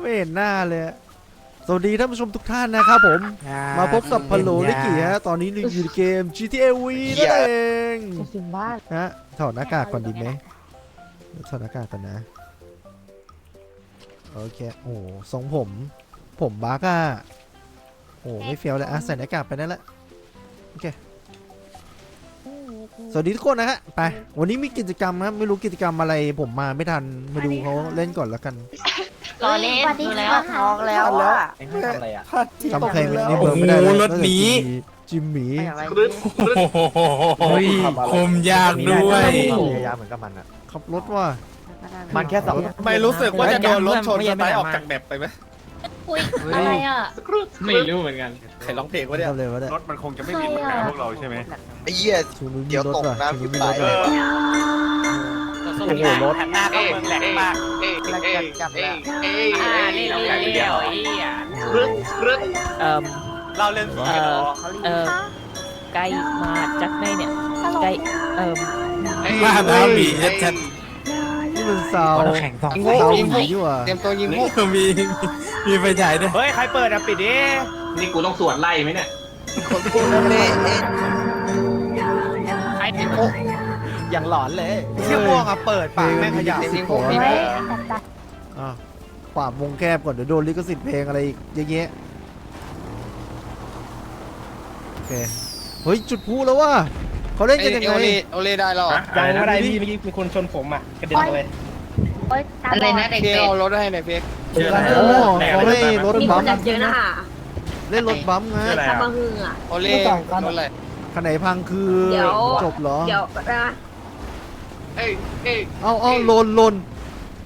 ไม่เห็นหน้าเลยอะสวัสดีท่านผู้ชมทุกท่านนะครับผม มาพบกับพะโลลิกิฮะ ตอนนี้เราอยู่ในเกม GTA V นั่นเองถึงบ้านฮะถอดหน้ากากก่อนดีไหมเดี๋ยวถอดหน้ากากก่อนนะ โอเค โอ้โหทรงผม ผมบักอะโอ้ไม่เฟี้ยวเลยอะใส่หน้ากากไปนั่นแหละ โอเค สวัสดีทุกคนนะฮะ ไป วันนี้มีกิจกรรมครับไม่รู้กิจกรรมอะไร ผมมาไม่ทัน มาดูเขาเล่นก่อนแล้วกัน รอเล่นสวัสดีดูค่ะแล้วท้องแล้วอะไอ้ให้ทำอะไรอะ จำใครในเบอร์ไม่ได้เลยโอ้โหรถหนี จิมหมีอะไรโอ้ยคมยากด้วย พยายามเหมือนกับมันอะ ขับรถว่ะมันแค่สองไม่รู้สึกว่าจะโดนรถชนสไตล์ออกจากแมปไปไหมอุ้ยอะไรอะไม่รู้เหมือนกันใครร้องเพลงวะเนี่ยทำเลยวะเนี่ยรถมันคงจะไม่มีปัญหาพวกเราใช่ไหมไอ้เหี้ยชูนู้นมีเดี๋ยวรถตกว่ะน้ำชูนู้นมีที่รถไหนว่ะ โอ้โหรถ หน้าเข้าเมืองแหลกมากแล้วจับจับแล้วอ่านี่นี่นี่เดียวไอ้เหี้ยเอ่อเราเล่นผีกันเหรอเอ่อใกล้มาจากไหนเนี่ยใกล้เอ่อมาน้ำมีชัดนี่มันซาแข่งสองซาวหมีดีกว่าเตรียมตัวยิงพวกมีมีไฟฉายด้วยเฮ้ยใครเปิดอะปิดดินี่กูต้องสวนไล่ไหมเนี่ยคนพวกนั้นเละเอ๊ะใครติด อย่างหลอนเลยเชี่ยม่วงอะเปิดปากแม่งขยับสิบหกอะปราบวงแคบก่อนเดี๋ยวโดนลิขสิทธิ์เพลงอะไรอีกเยอะแยะโอเคเฮ้ยจุดพลุแล้วว่ะเขาเล่นกันยังไง โอเล่โอเล่ได้แล้วเหรอยังไม่ได้พี่เมื่อกี้มีคนชนผมอะกระเด็นเลยโอ๊ยตาอะไรบอนะดเด็กเพียเป็ดเอารถให้หน่อยเพียกโอ้เขาให้รถบัมป์เยอะนะเล่นรถบัมป์ไงทำมาหึงอะ โอเล่รถอะไรคันไหนพังคือเดี๋ยว จบเหรอ เดี๋ยวนะ เอ้ยเอ้ยเอาเอาหล่นหล่น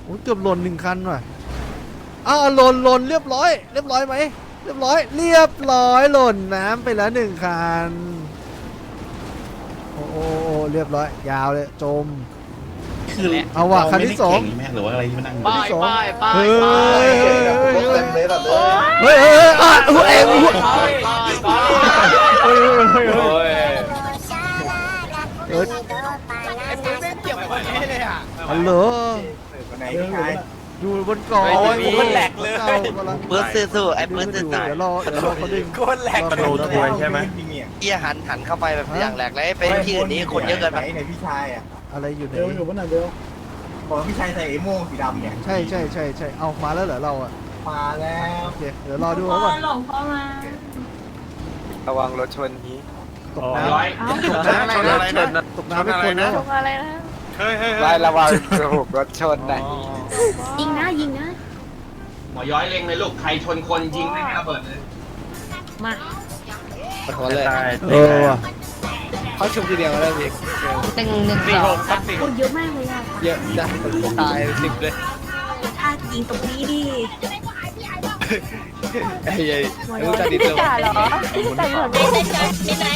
โอ้ยเกือบหล่นหนึ่งคันว่ะเอาเอาหล่นหล่นเรียบร้อย เรียบร้อยไหมเรียบร้อย เรียบร้อยหล่นน้ำไปแล้วหนึ่งคันโอ้โหเรียบร้อย ยาวเลยจมเอาว่ะคันที่สองหรือว่าอะไรที่มันนั่งคันที่สองไปเฮ้ย รถเต็มเลยแบบเลยเฮ้ยเฮ้ยเฮ้ยอะหัวเองหัวเฮ้ยเฮ้ยเฮ้ยเฮ้ยเเลยอะฮัลโหลไหนพี่ชาย อยู่บนเกาะโอ้ยคนแหลกเลยเบิร์ดซื้อสู้ไอ้เบิดซื้อเดี๋ยวรอเดี๋ยวรอเขาดึงคนแหลกกระโดดถวยใช่ไหมเหี้ยหันหันเข้าไปแบบอย่างแหลกเลยไปที่อื่นนี้คนเยอะเกินไปไหนพี่ชายอะอะไรอยู่ไหนเร็วอยู่บนไหนเร็วบอกพี่ชายใส่ไอ้โม่สีดำเนี่ยใช่ใช่ใช่ใช่เอามาแล้วเหรอเราอะมาแล้วโอเคเดี๋ยวรอดูเขาก่อนหลงพ่อมาระวังรถชนนี้ตกน้ำตกน้ำอะไรนะตกน้ำไม่คนนะลงอะไรนะ เฮ้ยเฮ้ยไล่ระวังถูกรถชนนะยิงนะยิงนะ หมอย้อยเล็งเลยลูกใครชนคนยิงไม่ให้ระเบิดเลยมาขอโทษเลยเออว่ะเขาชุบทีเดียวก็ได้พี่หนึ่งหนึ่งสองครับคนเยอะมากเลยอะเยอะจัดตายสิบเลยถ้ายิงตรงนี้ดิไอ้ยัยรู้จักดิเดียวจ่าเหรอแต่เหมือนไม่ใช่ไม่ไหน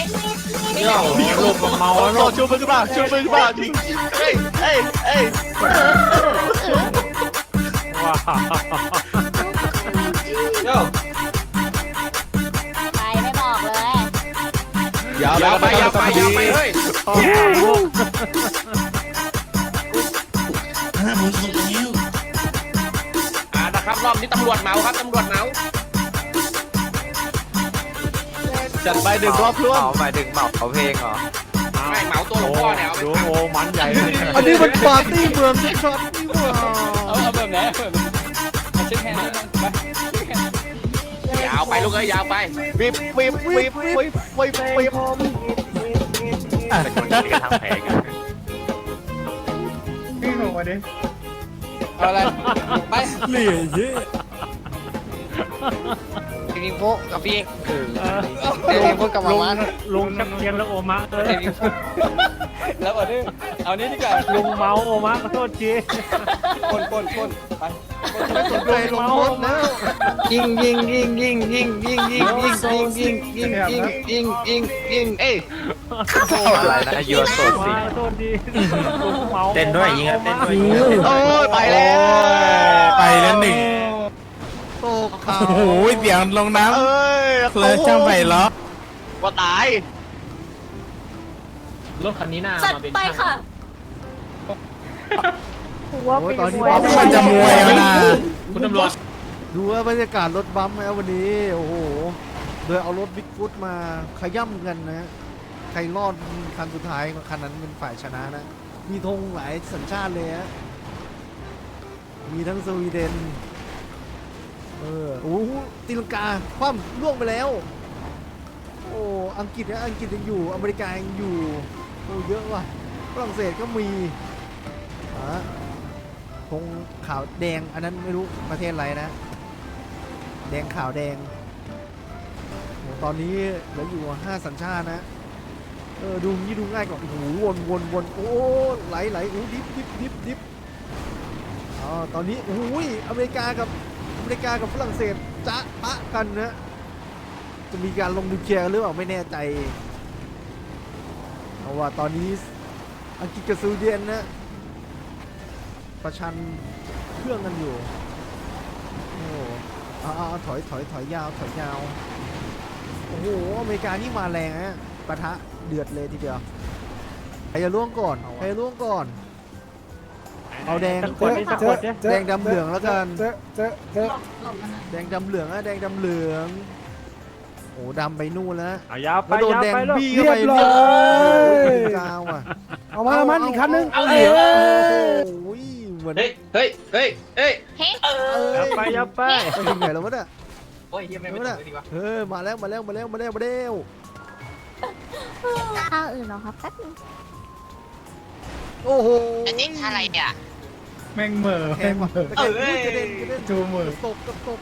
ลูกเมาแล้วลูกชูมือขึ้นมาชูมือขึ้นมาจริงเอ้ยเอ้ยเอ้ยโย่ใครไม่บอกเลย ยาวไปยาวไปยาวไปเฮ้ยอ่านะครับรอบนี้ตำรวจเมาครับตำรวจเมาจัดไปดึงรอบร่วม เหมาหมายถึงเหมาเขาเพลงเหรอไม่เมา ตัวหลวงพ่อเนี่ยเอาไปดูทำโอมันใหญ่เลยอันนี้มันปาร์ตี้เมืองชัดๆนี่หว่าเอาแบบไหนแบบเช็คแฮนด์ยาวไปลูกเอ้ยยาวไปวิบวิบวิบวิบวิบวิบวิบเป็นคนที่ทำแผลกันพี่ลงมาดิเอาอะไรไปเหลี่ยเยอะ ยิงโป๊ะกับพี่เดี๋ยวยิงโป๊ะกับมามันลุงชักเทียนแล้วโอมะเออเดี๋ยวยิงโป๊ะแล้วเอาดิเอานี้ดีกว่าลุงเมาโอมะขอโทษทีคนคนคนไปไม่สนใจลงรถแล้วยิงยิงยิงยิงยิงยิงยิงยิงยิงยิงยิงยิงยิงยิงยิงเอ้ยอะไรนะยูโซขอโทษทีลุงเมาเต้นด้วยยิงครับเต้นด้วยโอ้ยไปแล้วไปแล้วหนึ่ง ตกเขาโอ้โหเสียงลงน้เอ้ยำเลยช่างไปล้อว่าตาย รถคันนี้น่าจัดมาเป็นไปค่ะ หัวโอ้ปียตอนนี้หัวบอมมันจะมวยแล้วนะคุณตำรวจดูว่าบรรยากาศรถบัมป์แล้ววันนี้โอ้โหโดยเอารถบิ๊กฟุตมาขย่ำกันนะใครรอดคันสุดท้ายคันนั้นเป็นฝ่ายชนะนะ มีธงหลายสัญชาติเลยฮะมีทั้งสวีเดน เออโอ้โหตีลังกาคว่ำล่วงไปแล้ว โอ้อังกฤษนะอังกฤษยังอยู่อเมริกายังอยู่โอ้เยอะว่ะฝรั่งเศสก็มีอะธงขาวแดงอันนั้นไม่รู้ประเทศอะไรนะ แดงขาวแดงโอ้ตอนนี้เหลืออยู่ห้าสัญชาตินะเออดูนี่ดูง่ายกว่าโอ้โหวนวนวนโอ้ไหลไหลโอ้ดิฟดิฟดิฟดิฟอ๋อตอนนี้โอ้ยอเมริกากับ อเมริกากับฝรั่งเศสจะปะกันนะจะมีการลงนิวเคลียร์หรือเปล่าไม่แน่ใจเพราะว่าตอนนี้อังกฤษกับสวีเดนนะประชันเครื่องกันอยู่โอ้อาเอาเอาถอยถอยถอยยาวถอยยาวโอ้โหอเมริกานี่มาแรงนะปะทะเดือดเลยทีเดียวใครจะล่วงก่อนใครล่วงก่อน เอาแดงสักคนนี่สักคนเนี่ยแดงดำเหลืองแล้วกัน เจ๊เจ๊เจ๊แดงดำเหลืองอะแดงดำเหลืองโอ้ดำไปนู่นแล้วเอายาวไปแล้วโดนยาวแดงไปลูกบี้เรีเข้ายไปบร้อยกาวอะเอามามันอีกคันนึงเอาเอเลยอโอ้ยเหมือนเฮ้ย เฮ้ย เฮ้ย เฮ้ยเอ้ยาวไปยาวไปไปถึงไหนแล้ววะเนี่ยโอ้ยเฮียไม่ไม่ตกเลยดีวะเฮ้ยมาแล้วมาแล้วมาแล้วมาแล้วมาแล้วข้าวอื่นเหรอครับแป๊บนึงโอ้โหอันนี้อะไรอะ แม่งเหม่อแทงว่ะตะเกียบอุ๊ยกระเด็นกระเด็นจูมือตกตกตก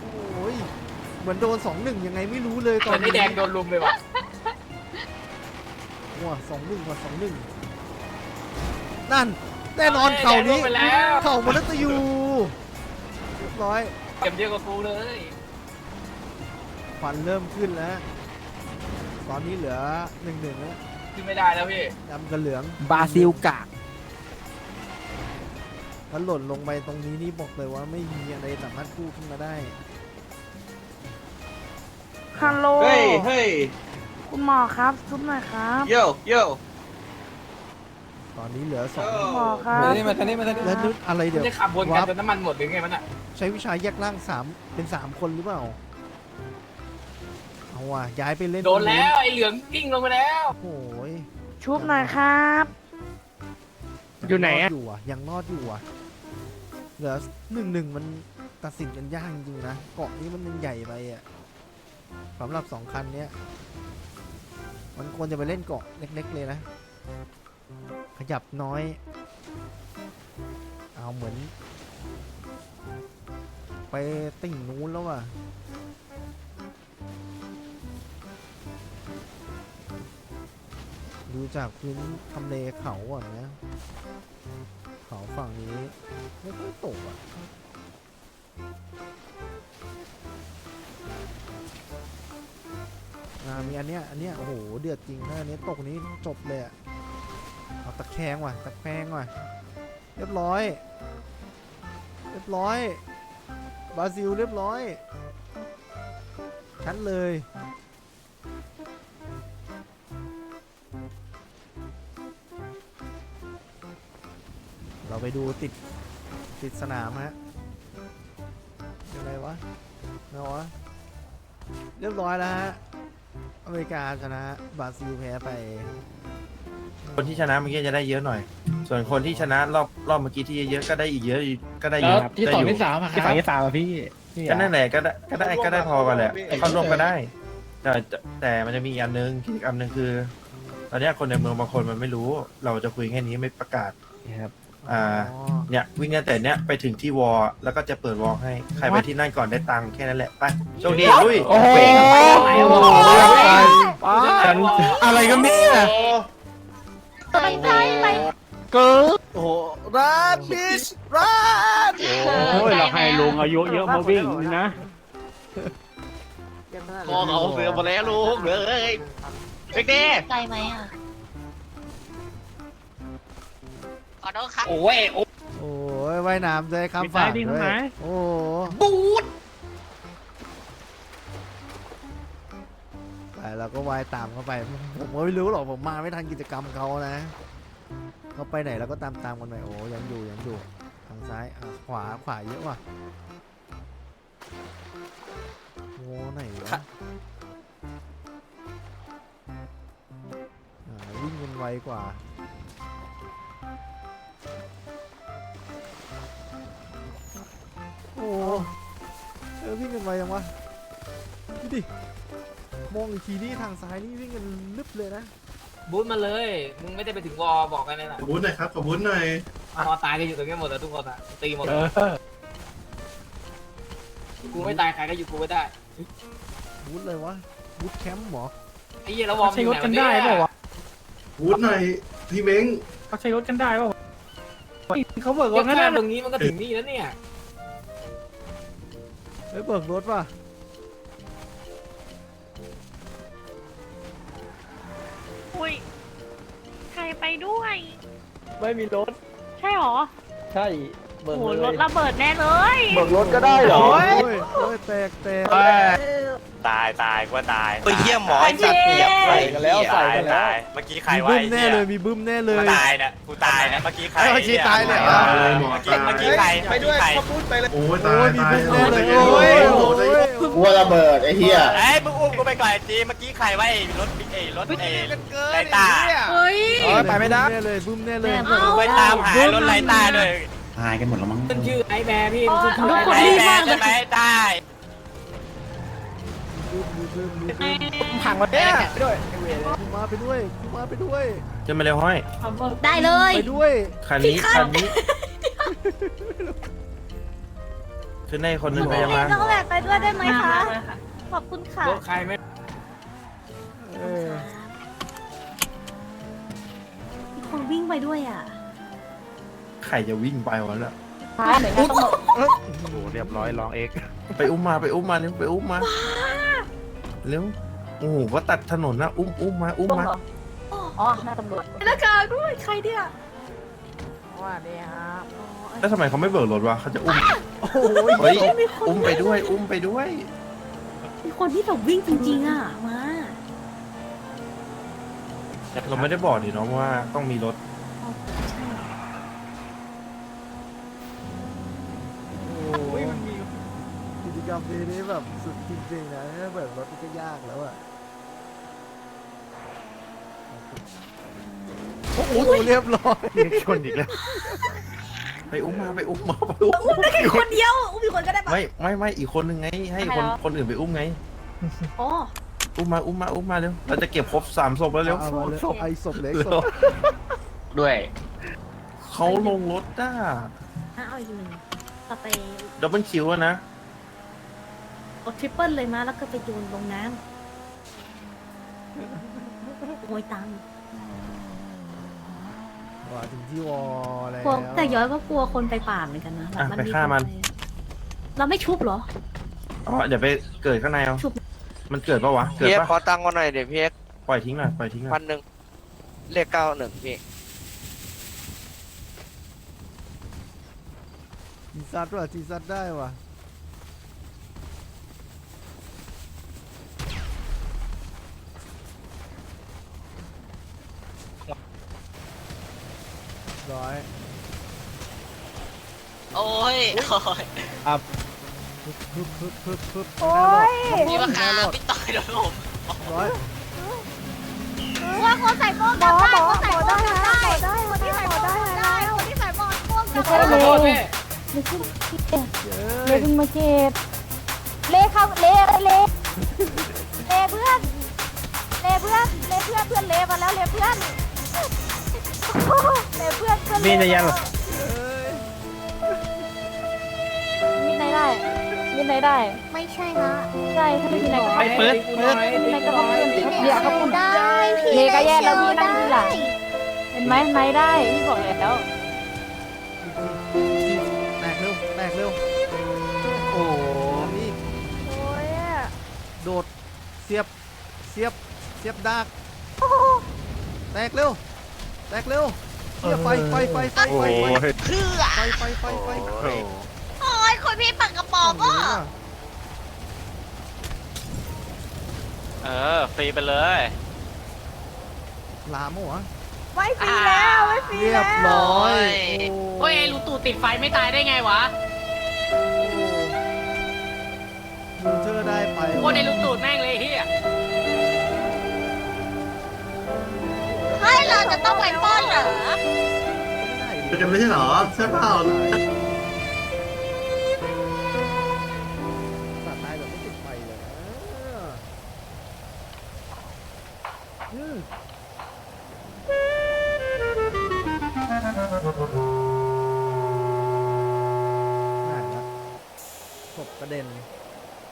โอ้ยเหมือนโดนสองหนึ่งยังไงไม่รู้เลยตตออนนนี้นี้แดงโดนลุมเลยว่ะว้าสองหนึ่งว่ะสองหนึ่งนั่น แน่นอนเข่านี้ แดงลงไปแล้วเข่ามนัตยูเรียบร้อยเก็บเดียวกับกูเลยควันเริ่มขึ้นแล้ว ตอนนี้เหลือหนึ่งหนึ่งแล้วขึ้นไม่ได้แล้วพี่ดำกับเหลืองบราซิลกาก ถ้าหล่นลงไปตรงนี้นี่บอกเลยว่าไม่มีอะไรสามารถกู้ขึ้นมาได้ ฮัลโหล เฮ้ยเฮ้ยคุณหมอครับซุปหน่อยครับโย่โย่ตอนนี้เหลือสองคุณหมอครับนี่มาทางนี้มาทางนี้ แล้วนึกอะไรมันเดี๋ยว จะขับวนกันจนน้ำมันหมดหรือไงมันอะใช้วิชาแยกร่างสามเป็นสามคนหรือเปล่า เอาว่ะย้ายไปเล่นโดนแล้วไอ้เหลืองกิ้งลงไปแล้ว โอ้ยชุบหน่อยครับ อยู่ไหนรอะดอยู่อะยังรอดอยู่อะเหลือหนึ่งหนึ่งมันตัดสินกันยากจริงๆนะเกาะนี้มันยังใหญ่ไปอะสำหรับสองคันเนี้ยมันควรจะไปเล่นเกาะเล็ก ๆ เลยนะ ขยับน้อย เอาเหมือน ไปติ่งนู้นแล้วอะ ดูจากพื้นทำเลเขาอะนะเขาฝั่งนี้ไม่ค่อยตกอะอ่ามีอันเนี้ยอันเนี้ยโอ้โหเดือดจริงถ้าอันนี้ตกนี้จบเลยอะเอาตะแคงว่ะตะแคงว่ะเรียบร้อย เรียบร้อยบราซิลเรียบร้อยชัดเลย เราไปดูติดติดสนามฮะยังไงวะไงวะเรียบร้อยแล้วฮะอเมริกาชนะบราซิลแพ้ไป คนที่ชนะเมื่อกี้จะได้เยอะหน่อย ส่วนคนที่ชนะรอบรอบเมื่อกี้ที่เยอะๆก็ได้อีกเยอะอยู่ก็ได้เยอะครับที่ได้สองยู่ที่สามอะครับที่สองที่สามอะพี่ก็นั่นแหละก็ได้ก็ได้ก็ได้พอกันแหละเข้าร่วมก็ได้แต่แต่มันจะมีอีกอันนึงอีกอันนึงคือตอนเนี้ยคนในเมืองบางคนมันไม่รู้ เราจะคุยแค่นี้ไม่ประกาศ ครับ อ่าอ๋อเนี่ยวิ่งตั้งแต่เนี้ยไปถึงที่วอลแล้วก็จะเปิดวอลให้ใครไปที่นั่นก่อนได้ตังค์แค่นั้นแหละไปโชคดีลุยโอ้โหอะไรกันเนี่ยไปไปไปเกิร์โอ้โหรันบิชรันโอ้ยเราให้ลุงอายุเยอะมาวิ่งนี่นะมองเอาเสือมาแล้วลูกเลยเด็กดีไกลไหมอะ ขอโทษครับ โอ้ยโอ้โอ้ยว่ายน้ำใจข้ามมีฝั่งซ้ายดีด้วข้างไหน ยโอ้โหบูดแต่เราก็ว่ายตามเข้าไป ผมก็ไม่รู้หรอกผมมาไม่ทันกิจกรรมเขานะ เขาไปไหนเราก็ตามตามๆกันไปโอ้ยังอยู่ยังอยู่ทางซ้ายอะขวาขวาเยอะว่ะโอ้ไหนวะค่ะอ่าวิ่งกันไวกว่า กันไวยังวะดูดิมองอีกทีนี่ทางซ้ายนี่วิ่งกันลึบเลยนะบูธมาเลย มึงไม่ได้ไปถึงวอบอกกันเลยนะขอบุญหน่อยครับขอบุญหน่อยวอตายกันอยู่ตรงนี้หมดแล้วทุกคนอะตีหมดเลยกูไม่ตายใครก็อยู่กูไม่ได้บูธเลยวะบูธแคมป์เหรอไอ้เหี้ยแล้ววอมอยู่ไหนวะเนี่ยบุญหน่อยพี่เม้งเขาใช้รถกันได้ป่าวเขาเบิกรก็ถกันแค่ได้ตรงนี้มันก็ถึงนี่แล้วเนี่ย ฮ้ยเบิกรถป่ะอุ้ยใครไปด้วย ไม่มีรถ ใช่หรอใช่เบิโอ้กโหเลรยถระเบิดแน่เลย เบิกรถก็ได้เหรอ โอ้ยโอ้ยแตกแตก ตายตายว่าตายเฮ้ยเหี้ยหมอไอ้สัตว์เปียกใส่กันแล้วใส่กันแล้ว ตายเมื่อกี้ใครมีวะบึ้มไอ้แน่เหี้ยเลยมีบึ้มแน่เลยกูตายนะกูตายนะเมื่อกี้ใครเมื่อกี้ตายเลยเหรอ เมื่อกี้เมื่อกี้ใครเมื่อกี้ใครโอ้ยโอ้ตายยมีตายบึ้มแน่เลยโอ้โอ้ยยโอ้โอ้ยยกลัวระเบิดไอ้เหี้ยเอ้ยมึงอุ้มกูไปก่อนจีเมื่อกี้ใครวะไอ้รถไอ้รถไอ้ไรตาเฮ้ยเออไปไม่ได้แน่เลยบึ้มแน่เลยกูไปตามหารถไรตาด้วยหายกันหมดแล้วมั้งมันชื่อไอ้แบร์พี่มันชื่อทุกคนไอ้รีบแบมาร์กใช่ไหมตายบึ้มมีบึ้มมีบึ้ม ผังมาเนี่ยด้วยกูมาไปด้วยกูมาไปด้วย จะมาเร็วห้อยได้เลย ไปด้วย คันนี้คันนี้ขึ้นในคนหนึงไปยังมาน้องแหลกไปด้วยได้ไหมคะ ขอบคุณค่ะ รถใครไม่เออมีคนวิ่งไปด้วยอะ ใครจะวิ่งไปวะเนี่ยท้ายไหนก็ต้องโอ้โหเรียบร้อยลองเอ็กไปอุ้มมาไปอุ้มมาเร็วไปอุ้มมา เร็วโอ้โหก็ตัดถนนนะอุ้มอุ้มมาอุ้มต้องมา เหรออ๋อหน้าตำรวจหน้ากากด้วยใครเนี่ยว่าเดีครับแล้วทำไมเขาไม่เบิกรถวะเขาจะอุ้มโอ้โหเฮ้ยอุ้มไปด้วย อุ้มไปด้วย มีคนที่แบบวิ่งจริงๆอะมาเราไม่ได้บอกดิเนาะว่าต้องมีรถ โอ้โห กิจกรรมนี้นี่แบบสุดจริงๆนะแค่เบิกรถนี่ก็ยากแล้วอะโอ้โหเรียบร้อยชนอีกแล้ว ไปอุ้มมาไปอุ้มมาไปอุ้มมีคนเดียว อุ้มมีคนก็ได้ปะ ไม่ไม่ไม่อีกคนนึงไง ให้คนคนอื่นไปอุ้มไงอ๋ออุ้มมาอุ้มมาอุ้มมาเร็วเราจะเก็บครบสามศพแล้วเร็วเอามาเลยไอ้ศพเล็กศเร็วพด้วยเขาลงรถได้อะเอาอีกหนึ่งต่อไปดับเบิลคิวอะนะ กดทริปเปิลเลยมาแล้วก็ไปโยนลงน้ำขโมยตังค์ว่าถึงที่วอแล้วกลัวแต่ย้อยก็กลัวคนไปป่าเหมือนกันนะอะแบบไปมีฆ่ามันคเราไม่ชุบเหรอ อ๋อเดี๋ยวไปเกิดข้างในเอาชุบ มันเกิดปะวะ เกิดเพียกปะขอตังค์มาหน่อยเดี๋ยวเพียกปล่อยทิ้งหน่อยปล่อยทิ้งหน่พัอยนหนึ่งเลขเก้าหนึ่งพี่จีซัดว่ะจีซัดได้ว่ะ ร้อยโอ้ยโอ้ยพึบพึบพึบพึบพึบโอ้ยพี่มาคาพี่ต่อยโดนผมร้อยว่าคนใส่โม่งได้คนใส่โม่งได้ได้คนที่ใส่โม่งได้คนที่ใส่โม่งม่วงไม่ได้ใช่ขอโทษเลพี่ยไม่ใช่เย้เลยเป็นมาเก็บเล่เข้าเล่เล่เล่เพื่อนเล่เพื่อนเล่เพื่อนเพื่อนเล่มาแล้วเล่เพื่อน เล่เพื่อนเพื่อนมีในยันเหรอมีไหนได้มีไหนได้ไม่ใช่นะใช่ถ้าไม่มีไหนก็ไอ้เปิดเปิดไหนก็ต้องเพื่อนเดี๋ยวเขาพูด ได้พี่เลก็แย่แล้วพี่นั่งทีหลัง เห็นไหมไหนได้พี่บอกแล้วแตกเร็วแตกเร็วโอ้โหนี่โอ้ยโดดเสียบเสียบเสียบดากแตกเร็ว แตกเร็วเสียบไฟไฟไฟไฟไฟไฟเพื่อไฟไฟไฟไฟโอ้ยคนพี่ปักกระป๋องอะเออ ฟรีไปเลย ลามเหรอไม่ฟรีแล้วไม่ฟรีเรียแล้บวร้อยโอ้ยไอ้ลูตู่ติดไฟไม่ตายได้ไงวะโคนในลูกตูดแม่งเลยเฮียเฮ้ย เราจะต้องไปปล้นเหรอจะไม่ใช่หรอใช่เปล่าสัตว์ตายแบบไม่ติดไฟเลยนะอืมนั่นละศพกระเด็น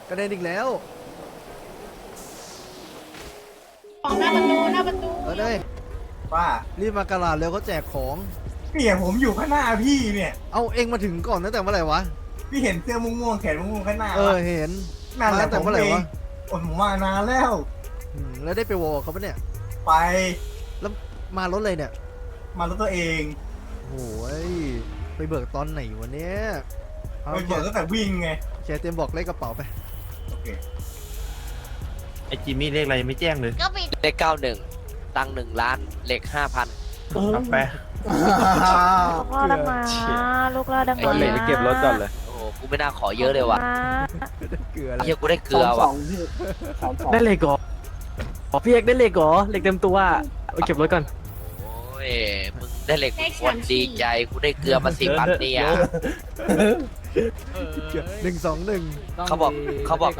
กระเด็นอีกแล้วหน้าประตูหน้าประตู เออได้ย ว่ารีบมากระลาดเร็วเขาแจกของ เนี่ยผมอยู่ข้างหน้าพี่เนี่ย เอาเองมาถึงก่อนตั้งแต่เมื่อไหร่วะ พี่เห็นเสื้อม่วงๆแขนม่วงๆข้างหน้าเออปะเห็น นั่นแหมาละตั้งแต่ผมเมื่อไหร่เองวะผมมานานแล้ว อืมแล้วได้ไปวอลเขาปะเนี่ย ไปมารถเลยเนี่ยมารถตัวเองโอ้ยไปเบิกตอนไหนวะเนี่ยเอาไปเบิกตั้งแต่วิ่งไงแชร์เต็มบอกเลขกระเป๋าไป โอเคไอจิมมี่เลขอะไรยังไม่แจ้งเลย ก็มีเลขเก้าหนึ่ง ตังหนึ่งล้านเลขห้าพันเอาไปพ่อดังมาลูกเราดังมาวันเหล็กไปเก็บรถก่อนเลยโอ้โหกูไม่น่าขอเยอะเลยว่ะเกลืออะไรเฮียกูได้เกลือว่ะได้เหล็กเหรออ๋อพี่เอกได้เหล็กเหรอเหล็กเต็มตัวเอาเก็บรถก่อนโอ้ยมึงได้เหล็กมึงควรดีใจกูได้เกลือมาสิบอันเนี่ย หนึ่งสองหนึ่งเขาบอกเขาบอก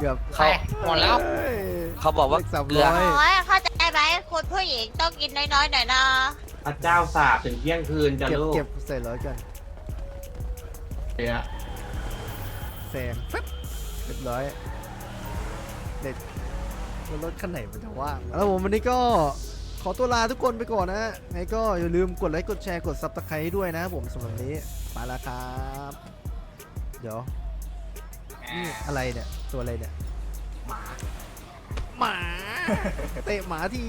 เกือบเขาหมดแล้วเอ้ยเขาบอกว่าเลขสามเกลือร้อยโอ้ยเข้าใจไหม คุณผู้หญิงต้องกินน้อยๆหน่อยนะ พระเจ้าสาบถึงเที่ยงคืนจะเก็บลูกเก็บใส่ร้อยกันเนี่ยแซงปึ๊บเรียบร้อยเด็ดรถคันไหนมันจะว่างแล้วผมวันนี้ก็ขอตัวลาทุกคนไปก่อนนะไงก็อย่าลืมกดไลค์กดแชร์กดซับสไครต์ด้วยนะครับผมสำหรับวันนี้ไปแล้วครับ เดี๋ยวนี่อะไรเนี่ย ตัวอะไรเนี่ยหมา หมา เตะหมาที